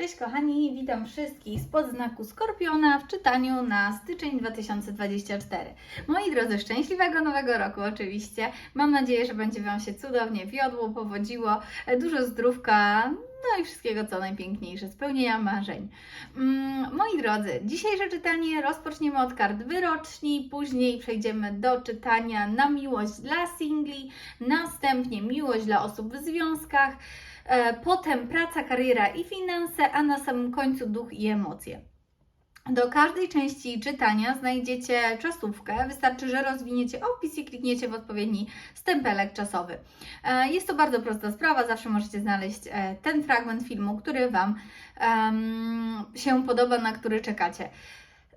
Cześć kochani, witam wszystkich spod znaku Skorpiona w czytaniu na styczeń 2024. Moi drodzy, szczęśliwego nowego roku oczywiście. Mam nadzieję, że będzie Wam się cudownie wiodło, powodziło, e, dużo zdrówka, no i wszystkiego co najpiękniejsze, spełnienia marzeń. Mm, moi drodzy, dzisiejsze czytanie rozpoczniemy od kart wyroczni, później przejdziemy do czytania na miłość dla singli, następnie miłość dla osób w związkach, Potem praca, kariera i finanse, a na samym końcu duch i emocje. Do każdej części czytania znajdziecie czasówkę. Wystarczy, że rozwiniecie opis i klikniecie w odpowiedni stempelek czasowy. E, Jest to bardzo prosta sprawa, zawsze możecie znaleźć e, ten fragment filmu, który Wam em, się podoba, na który czekacie.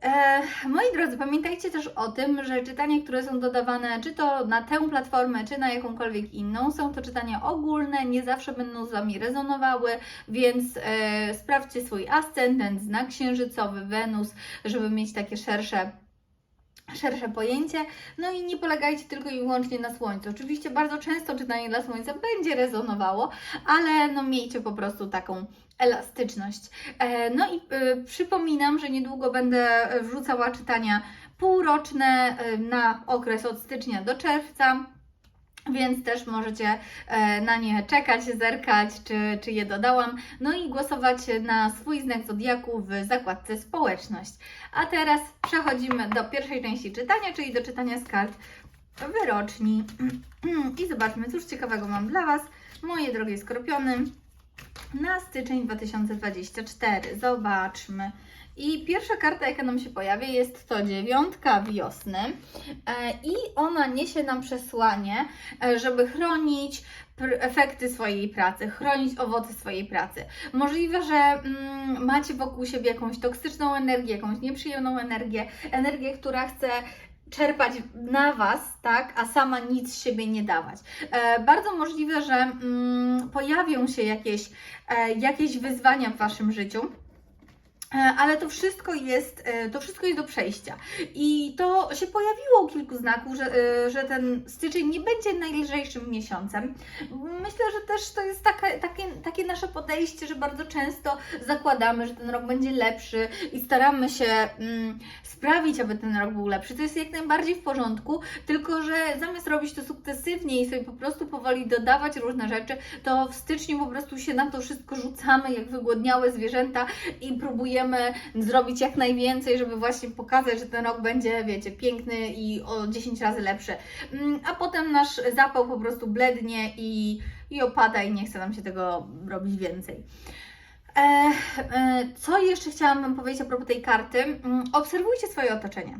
E, moi drodzy, pamiętajcie też o tym, że czytania, które są dodawane, czy to na tę platformę, czy na jakąkolwiek inną, są to czytania ogólne, nie zawsze będą z Wami rezonowały, więc e, sprawdźcie swój ascendent, znak księżycowy, Wenus, żeby mieć takie szersze szersze pojęcie, no i nie polegajcie tylko i wyłącznie na słońcu. Oczywiście bardzo często czytanie dla słońca będzie rezonowało, ale no miejcie po prostu taką elastyczność. E, No i y, przypominam, że niedługo będę wrzucała czytania półroczne y, na okres od stycznia do czerwca. Więc też możecie e, na nie czekać, zerkać, czy, czy je dodałam. No i głosować na swój znak zodiaku w zakładce społeczność. A teraz przechodzimy do pierwszej części czytania, czyli do czytania z kart wyroczni. I zobaczmy, cóż ciekawego mam dla Was, moje drogie skorpiony, na styczeń 2024. Zobaczmy. I pierwsza karta, jaka nam się pojawia, jest to dziewiątka wiosny. E, I ona niesie nam przesłanie, e, żeby chronić efekty swojej pracy, chronić owoce swojej pracy. Możliwe, że mm, macie wokół siebie jakąś toksyczną energię, jakąś nieprzyjemną energię, energię, która chce czerpać na Was, tak, a sama nic z siebie nie dawać. E, bardzo możliwe, że mm, pojawią się jakieś, e, jakieś wyzwania w Waszym życiu. E, Ale to wszystko jest, e, to wszystko jest do przejścia. I to się pojawiło u kilku znaków, że, e, że ten styczeń nie będzie najlżejszym miesiącem. Myślę, że też to jest taka, takie, takie nasze podejście, że bardzo często zakładamy, że ten rok będzie lepszy i staramy się mm, sprawić, aby ten rok był lepszy. To jest jak najbardziej w porządku, tylko że zamiast robić to sukcesywnie i sobie po prostu powoli dodawać różne rzeczy, to w styczniu po prostu się na to wszystko rzucamy jak wygłodniałe zwierzęta i próbujemy zrobić jak najwięcej, żeby właśnie pokazać, że ten rok będzie, wiecie, piękny i o 10 razy lepszy. Mm, A potem nasz zapał po prostu blednie i, i opada i nie chce nam się tego robić więcej. E, co jeszcze chciałam Wam powiedzieć a propos tej karty? Mm, Obserwujcie swoje otoczenie.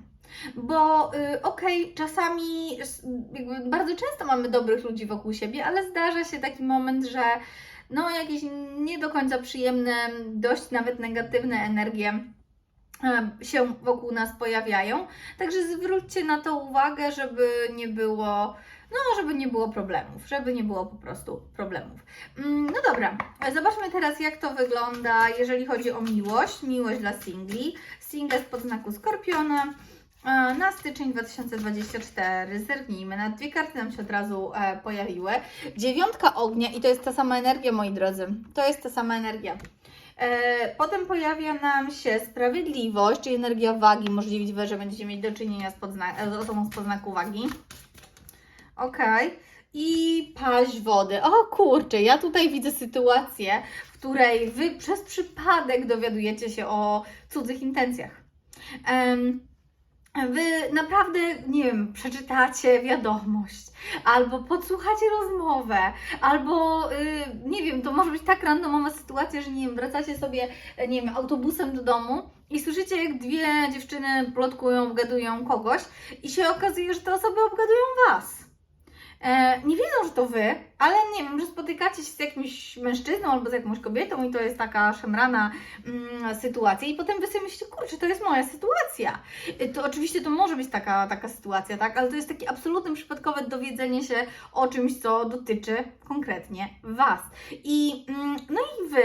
Bo y, okej, czasami s- jakby bardzo często mamy dobrych ludzi wokół siebie, ale zdarza się taki moment, że no jakieś nie do końca przyjemne, dość nawet negatywne energie e, się wokół nas pojawiają. Także zwróćcie na to uwagę, żeby nie było, no żeby nie było problemów, żeby nie było po prostu problemów. Mm, No dobra, zobaczmy teraz jak to wygląda, jeżeli chodzi o miłość, miłość dla singli. Single z podznaku Skorpiona. E, Na styczeń 2024 zerknijmy, na dwie karty nam się od razu e, pojawiły. Dziewiątka ognia i to jest ta sama energia, moi drodzy. To jest ta sama energia. E, Potem pojawia nam się sprawiedliwość, czyli energia wagi. Możliwe, że będziecie mieć do czynienia z, podzna- z osobą z podznaku wagi. Ok. I paść wody. O kurczę, ja tutaj widzę sytuację, w której Wy przez przypadek dowiadujecie się o cudzych intencjach. Em, Wy naprawdę, nie wiem, przeczytacie wiadomość, albo podsłuchacie rozmowę, albo y, nie wiem, to może być tak randomowa sytuacja, że nie wiem, wracacie sobie, e, nie wiem, autobusem do domu i słyszycie, jak dwie dziewczyny plotkują, obgadują kogoś i się okazuje, że te osoby obgadują Was. E, nie wiedzą, że to Wy, ale nie wiem, że spotykacie się z jakimś mężczyzną albo z jakąś kobietą i to jest taka szemrana mm, sytuacja i potem Wy sobie myślicie, kurczę, to jest moja sytuacja. Y, To oczywiście to może być taka, taka sytuacja, tak? Ale to jest takie absolutnie przypadkowe dowiedzenie się o czymś, co dotyczy konkretnie Was. I mm, no i Wy.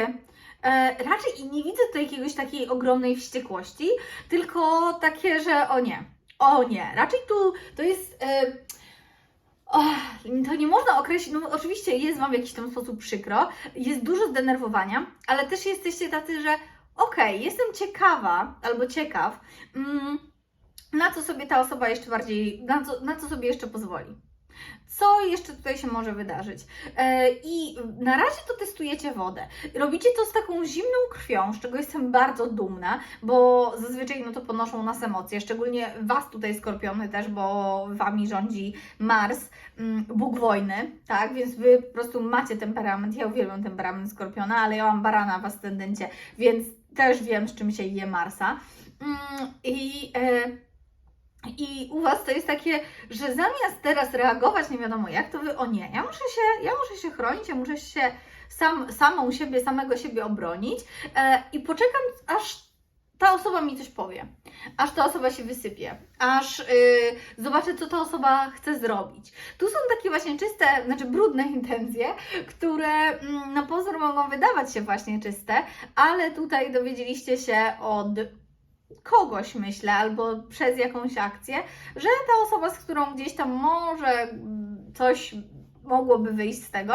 E, raczej nie widzę tutaj jakiegoś takiej ogromnej wściekłości, tylko takie, że o nie, o nie. Raczej tu to jest. E, Och, to nie można określić, no oczywiście jest Wam w jakiś tam sposób przykro, jest dużo zdenerwowania, ale też jesteście tacy, że okej, jestem ciekawa albo ciekaw, mm, na co sobie ta osoba jeszcze bardziej, na co, na co sobie jeszcze pozwoli. Co jeszcze tutaj się może wydarzyć? E, I na razie to testujecie wodę. Robicie to z taką zimną krwią, z czego jestem bardzo dumna, bo zazwyczaj no to ponoszą nas emocje, szczególnie Was tutaj skorpiony też, bo Wami rządzi Mars, mm, Bóg wojny, tak? Więc Wy po prostu macie temperament. Ja uwielbiam temperament skorpiona, ale ja mam barana w ascendencie, więc też wiem, z czym się je Marsa. Mm, I... E, i u Was to jest takie, że zamiast teraz reagować nie wiadomo jak, to Wy, o nie, ja muszę się, ja muszę się chronić, ja muszę się sam, samą siebie, samego siebie obronić e, i poczekam, aż ta osoba mi coś powie, aż ta osoba się wysypie, aż y, zobaczę, co ta osoba chce zrobić. Tu są takie właśnie czyste, znaczy brudne intencje, które mm, na pozór mogą wydawać się właśnie czyste, ale tutaj dowiedzieliście się od kogoś, myślę, albo przez jakąś akcję, że ta osoba, z którą gdzieś tam może coś mogłoby wyjść z tego,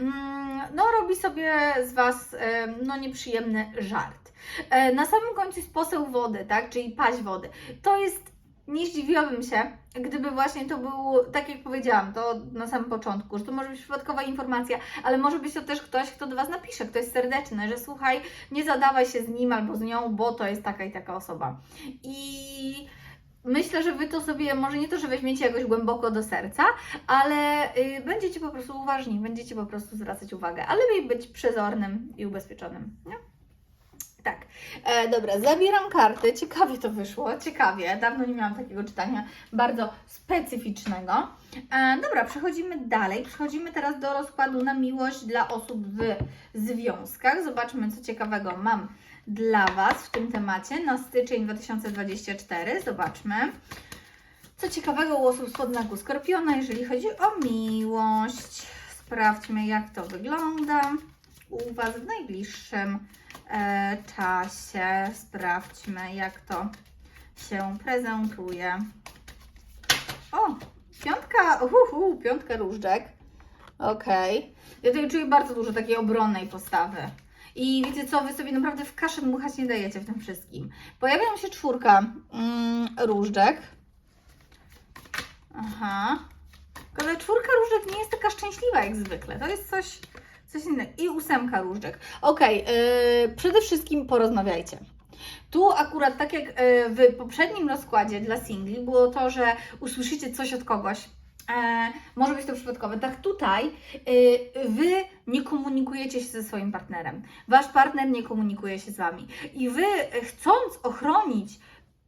mm, no robi sobie z Was em, no nieprzyjemny żart. E, Na samym końcu jest poseł wody, tak, czyli paź wody. To jest, nie zdziwiłabym się, gdyby właśnie to był, tak jak powiedziałam, to na samym początku, że to może być przypadkowa informacja, ale może być to też ktoś, kto do Was napisze, ktoś serdeczny, że słuchaj, nie zadawaj się z nim albo z nią, bo to jest taka i taka osoba. I myślę, że Wy to sobie, może nie to, że weźmiecie jakoś głęboko do serca, ale y, będziecie po prostu uważni, będziecie po prostu zwracać uwagę, ale lepiej być przezornym i ubezpieczonym, nie? Tak, e, dobra, zabieram karty. Ciekawie to wyszło, ciekawie. Dawno nie miałam takiego czytania bardzo specyficznego. E, dobra, przechodzimy dalej. Przechodzimy teraz do rozkładu na miłość dla osób w związkach. Zobaczmy, co ciekawego mam dla Was w tym temacie na styczeń 2024. Zobaczmy. Co ciekawego u osób spod znaku Skorpiona, jeżeli chodzi o miłość. Sprawdźmy, jak to wygląda u Was w najbliższym czasie. Sprawdźmy, jak to się prezentuje. O, piątka, uhu, piątka różdżek. Okej. Ja tutaj czuję bardzo dużo takiej obronnej postawy. I wiecie co, Wy sobie naprawdę w kaszę dmuchać nie dajecie w tym wszystkim. Pojawia się czwórka mm, różdżek. Aha. Ale czwórka różdżek nie jest taka szczęśliwa jak zwykle. To jest coś, coś innego. I ósemka różdżek. Okej, yy, przede wszystkim porozmawiajcie. Tu akurat tak jak yy, w poprzednim rozkładzie dla singli było to, że usłyszycie coś od kogoś. E, może być to przypadkowe. Tak tutaj yy, Wy nie komunikujecie się ze swoim partnerem. Wasz partner nie komunikuje się z Wami. I Wy e, chcąc ochronić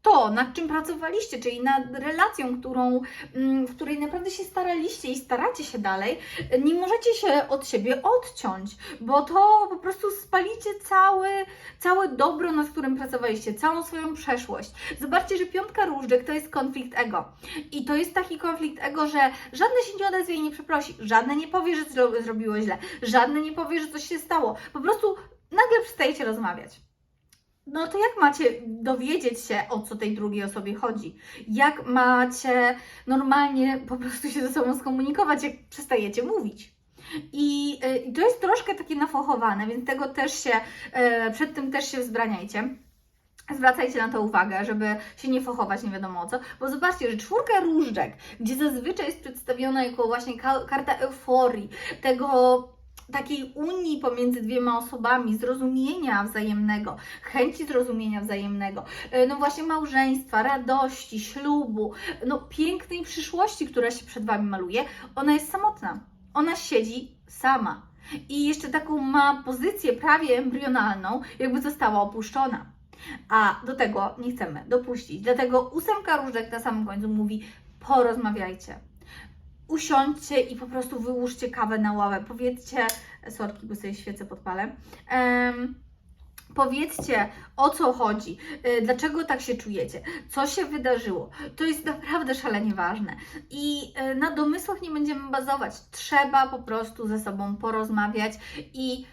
to, nad czym pracowaliście, czyli nad relacją, którą, mm, w której naprawdę się staraliście i staracie się dalej, nie możecie się od siebie odciąć, bo to po prostu spalicie całe, całe dobro, nad którym pracowaliście, całą swoją przeszłość. Zobaczcie, że piątka różdżek to jest konflikt ego. I to jest taki konflikt ego, że żadne się nie odezwie i nie przeprosi, żadne nie powie, że zro- zrobiło źle, żadne nie powie, że coś się stało. Po prostu nagle przestajecie rozmawiać. No to jak macie dowiedzieć się, o co tej drugiej osobie chodzi? Jak macie normalnie po prostu się ze sobą skomunikować, jak przestajecie mówić? I, y, to jest troszkę takie nafochowane, więc tego też się, e, przed tym też się wzbraniajcie. Zwracajcie na to uwagę, żeby się nie fochować nie wiadomo o co, bo zobaczcie, że czwórka różdżek, gdzie zazwyczaj jest przedstawiona jako właśnie ka- karta euforii, tego takiej unii pomiędzy dwiema osobami, zrozumienia wzajemnego, chęci zrozumienia wzajemnego, e, no właśnie małżeństwa, radości, ślubu, no pięknej przyszłości, która się przed Wami maluje, ona jest samotna. Ona siedzi sama. I jeszcze taką ma pozycję prawie embrionalną, jakby została opuszczona. A do tego nie chcemy dopuścić. Dlatego ósemka różdżek na samym końcu mówi: porozmawiajcie. Usiądźcie i po prostu wyłóżcie kawę na ławę. Powiedzcie, sorki, bo sobie świecę podpalę. Em, Powiedzcie, o co chodzi, y, dlaczego tak się czujecie, co się wydarzyło. To jest naprawdę szalenie ważne. I y, na domysłach nie będziemy bazować. Trzeba po prostu ze sobą porozmawiać i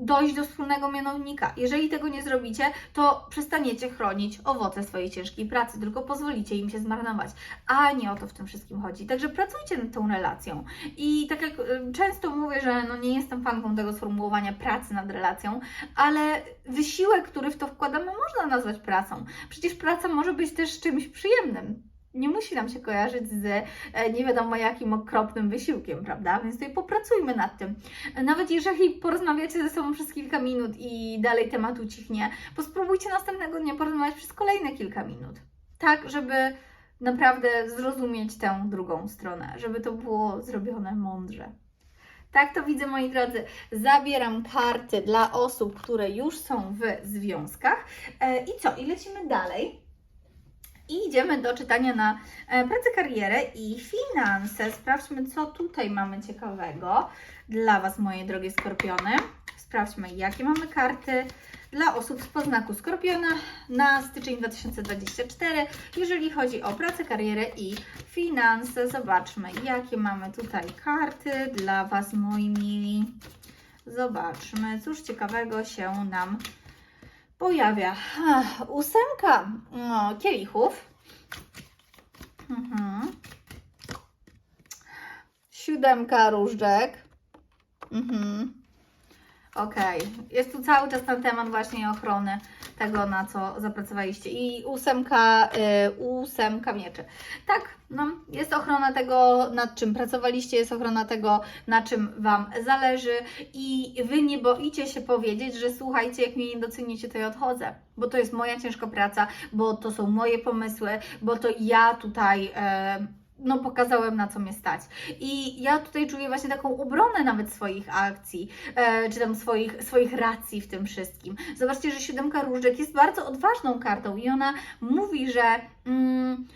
dojść do wspólnego mianownika. Jeżeli tego nie zrobicie, to przestaniecie chronić owoce swojej ciężkiej pracy, tylko pozwolicie im się zmarnować. A nie o to w tym wszystkim chodzi. Także pracujcie nad tą relacją. I tak jak y, często mówię, że no nie jestem fanką tego sformułowania pracy nad relacją, ale wysiłek, który w to wkładamy, można nazwać pracą. Przecież praca może być też czymś przyjemnym. Nie musi nam się kojarzyć z e, nie wiadomo jakim okropnym wysiłkiem, prawda? Więc tutaj popracujmy nad tym. Nawet jeżeli porozmawiacie ze sobą przez kilka minut i dalej temat ucichnie, to spróbujcie następnego dnia porozmawiać przez kolejne kilka minut. Tak, żeby naprawdę zrozumieć tę drugą stronę, żeby to było zrobione mądrze. Tak to widzę, moi drodzy. Zabieram karty dla osób, które już są w związkach. E, I co? I lecimy dalej. I idziemy do czytania na e, pracę, karierę i finanse. Sprawdźmy, co tutaj mamy ciekawego dla Was, moje drogie skorpiony. Sprawdźmy, jakie mamy karty dla osób z poznaku Skorpiona na styczeń 2024, jeżeli chodzi o pracę, karierę i finanse. Zobaczmy, jakie mamy tutaj karty dla Was, moi mili. Zobaczmy, cóż ciekawego się nam pojawia. Ósemka no, kielichów. Mhm. Siódemka różdżek. Mhm. Okej, jest tu cały czas ten temat właśnie ochrony tego, na co zapracowaliście. I ósemka, y, ósemka mieczy. Tak, no, jest ochrona tego, nad czym pracowaliście, jest ochrona tego, na czym Wam zależy i Wy nie boicie się powiedzieć, że słuchajcie, jak mnie nie docenicie, to ja odchodzę, bo to jest moja ciężka praca, bo to są moje pomysły, bo to ja tutaj... E, no, pokazałem na co mnie stać. I ja tutaj czuję właśnie taką obronę nawet swoich akcji, e, czy tam swoich, swoich racji w tym wszystkim. Zobaczcie, że siódemka różdżek jest bardzo odważną kartą i ona mówi, że. Mm,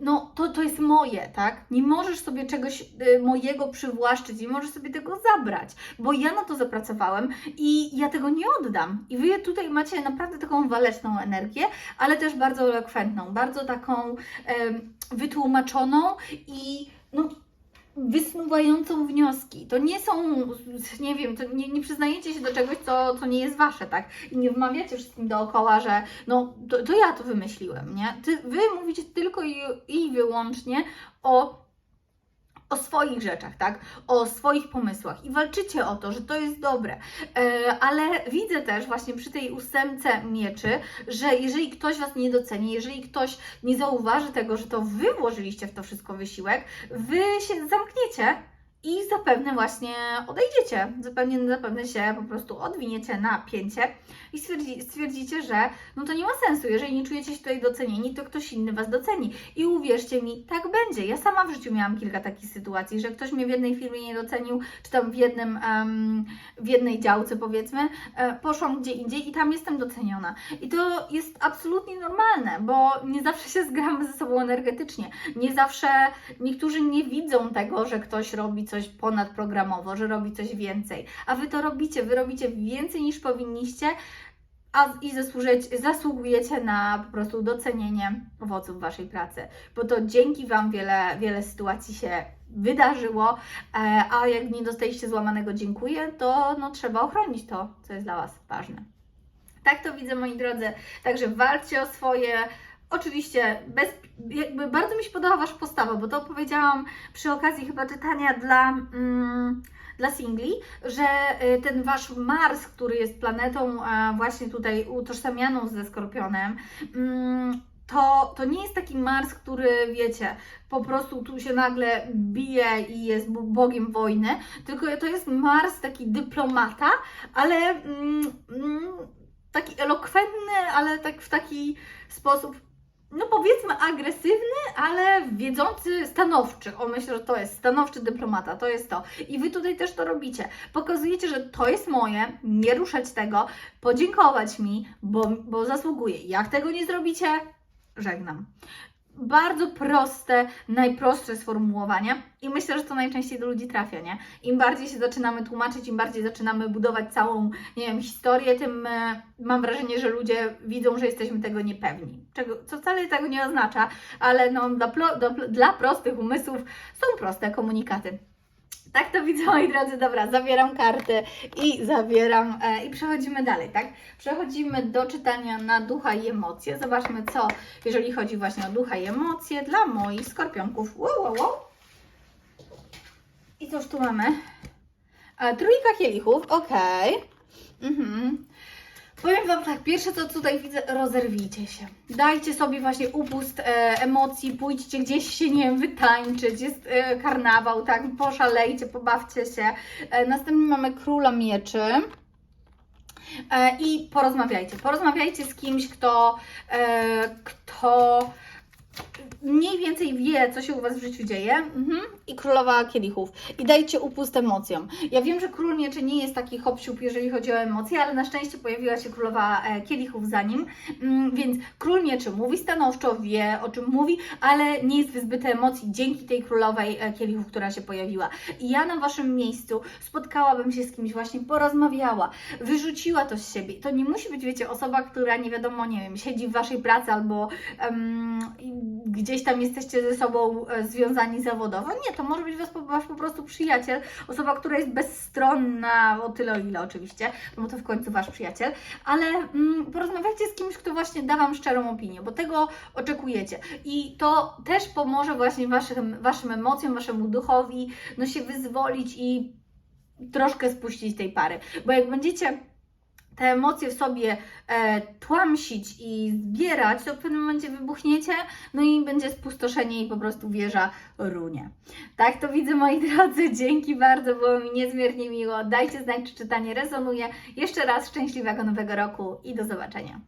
no, to, to jest moje, tak? Nie możesz sobie czegoś y, mojego przywłaszczyć, nie możesz sobie tego zabrać, bo ja na to zapracowałem i ja tego nie oddam. I wy tutaj macie naprawdę taką waleczną energię, ale też bardzo elokwentną, bardzo taką em, wytłumaczoną i no, wysnuwającą wnioski. To nie są, nie wiem, to nie, nie przyznajecie się do czegoś, co, co nie jest wasze, tak? I nie wmawiacie wszystkim dookoła, że no to, to ja to wymyśliłem, nie? Ty, wy mówicie tylko i, i wyłącznie o o swoich rzeczach, tak? O swoich pomysłach i walczycie o to, że to jest dobre. E, ale widzę też właśnie przy tej ósemce mieczy, że jeżeli ktoś Was nie doceni, jeżeli ktoś nie zauważy tego, że to Wy włożyliście w to wszystko wysiłek, Wy się zamkniecie i zapewne właśnie odejdziecie. Zapewne, zapewne się po prostu odwiniecie na pięcie i stwierdzi, stwierdzicie, że no to nie ma sensu. Jeżeli nie czujecie się tutaj docenieni, to ktoś inny Was doceni. I uwierzcie mi, tak będzie. Ja sama w życiu miałam kilka takich sytuacji, że ktoś mnie w jednej firmie nie docenił, czy tam w, jednym, em, w jednej działce powiedzmy, e, poszłam gdzie indziej i tam jestem doceniona. I to jest absolutnie normalne, bo nie zawsze się zgramy ze sobą energetycznie. Nie zawsze niektórzy nie widzą tego, że ktoś robi coś ponadprogramowo, że robi coś więcej. A Wy to robicie, Wy robicie więcej niż powinniście, a i zasłużyć, zasługujecie na po prostu docenienie owoców Waszej pracy, bo to dzięki Wam wiele, wiele sytuacji się wydarzyło, e, a jak nie dostaliście złamanego dziękuję, to no, trzeba ochronić to, co jest dla Was ważne. Tak to widzę, moi drodzy. Także walczcie o swoje. Oczywiście, bez, jakby bardzo mi się podoba Wasza postawa, bo to powiedziałam przy okazji chyba czytania dla. Mm, dla singli, że y, ten wasz Mars, który jest planetą właśnie tutaj utożsamianą ze Skorpionem, mm, to, to nie jest taki Mars, który wiecie, po prostu tu się nagle bije i jest bo- bogiem wojny, tylko to jest Mars taki dyplomata, ale mm, mm, taki elokwentny, ale tak w taki sposób no powiedzmy agresywny, ale wiedzący, stanowczy. O, myślę, że to jest stanowczy dyplomata, to jest to. I Wy tutaj też to robicie. Pokazujecie, że to jest moje, nie ruszać tego, podziękować mi, bo, bo zasługuję. Jak tego nie zrobicie, żegnam. Bardzo proste, najprostsze sformułowanie i myślę, że to najczęściej do ludzi trafia, nie? Im bardziej się zaczynamy tłumaczyć, im bardziej zaczynamy budować całą, nie wiem, historię, tym e, mam wrażenie, że ludzie widzą, że jesteśmy tego niepewni. Czego, co wcale tego nie oznacza, ale no, dla, dla prostych umysłów są proste komunikaty. Tak to widzę, moi drodzy. Dobra, zabieram kartę i zabieram e, i przechodzimy dalej, tak? Przechodzimy do czytania na ducha i emocje. Zobaczmy, co, jeżeli chodzi właśnie o ducha i emocje dla moich skorpionków. Wow, wow, wow. I cóż tu mamy? E, trójka kielichów, okej. Mhm. Powiem Wam tak, pierwsze co tutaj widzę, rozerwijcie się. Dajcie sobie właśnie upust e, emocji, pójdźcie gdzieś się, nie wiem, wytańczyć, jest e, karnawał, tak, poszalejcie, pobawcie się. E, następnie mamy króla mieczy. E, I porozmawiajcie. Porozmawiajcie z kimś, kto, e, kto mniej więcej wie, co się u Was w życiu dzieje. Mhm. I królowa kielichów. I dajcie upust emocjom. Ja wiem, że król mieczy nie jest taki hop jeżeli chodzi o emocje, ale na szczęście pojawiła się królowa e, kielichów za nim. Mm, więc król mieczy mówi stanowczo, wie o czym mówi, ale nie jest wyzbyte emocji dzięki tej królowej e, kielichów, która się pojawiła. I ja na Waszym miejscu spotkałabym się z kimś, właśnie porozmawiała, wyrzuciła to z siebie. To nie musi być, wiecie, osoba, która nie wiadomo, nie wiem, siedzi w Waszej pracy albo em, gdzieś tam jesteście ze sobą e, związani zawodowo. Nie, to może być Wasz po prostu przyjaciel, osoba, która jest bezstronna, o tyle o ile oczywiście, bo to w końcu Wasz przyjaciel, ale mm, porozmawiajcie z kimś, kto właśnie da Wam szczerą opinię, bo tego oczekujecie. I to też pomoże właśnie Waszym, waszym emocjom, Waszemu duchowi, no się wyzwolić i troszkę spuścić tej pary. Bo jak będziecie te emocje w sobie e, tłamsić i zbierać, to w pewnym momencie wybuchniecie, no i będzie spustoszenie i po prostu wieża runie. Tak to widzę, moi drodzy. Dzięki bardzo, było mi niezmiernie miło. Dajcie znać, czy czytanie rezonuje. Jeszcze raz szczęśliwego nowego roku i do zobaczenia.